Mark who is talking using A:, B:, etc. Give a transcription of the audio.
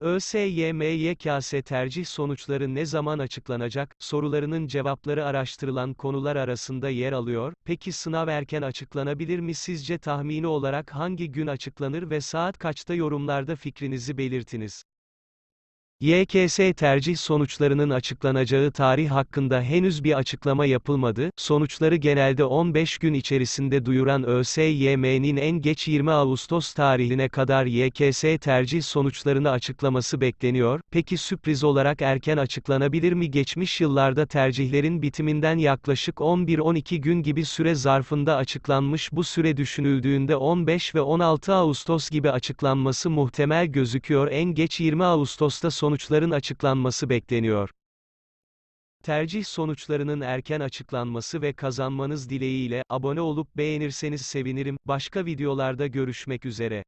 A: ÖSYM YKS tercih sonuçları ne zaman açıklanacak, sorularının cevapları araştırılan konular arasında yer alıyor, peki sınav erken açıklanabilir mi? Sizce tahmini olarak hangi gün açıklanır ve saat kaçta yorumlarda fikrinizi belirtiniz. YKS tercih sonuçlarının açıklanacağı tarih hakkında henüz bir açıklama yapılmadı, sonuçları genelde 15 gün içerisinde duyuran ÖSYM'nin en geç 20 Ağustos tarihine kadar YKS tercih sonuçlarını açıklaması bekleniyor, peki sürpriz olarak erken açıklanabilir mi? Geçmiş yıllarda tercihlerin bitiminden yaklaşık 11-12 gün gibi süre zarfında açıklanmış bu süre düşünüldüğünde 15 ve 16 Ağustos gibi açıklanması muhtemel gözüküyor. En geç 20 Ağustos'ta sonuçların açıklanması bekleniyor. Tercih sonuçlarının erken açıklanması ve kazanmanız dileğiyle, abone olup beğenirseniz sevinirim, başka videolarda görüşmek üzere.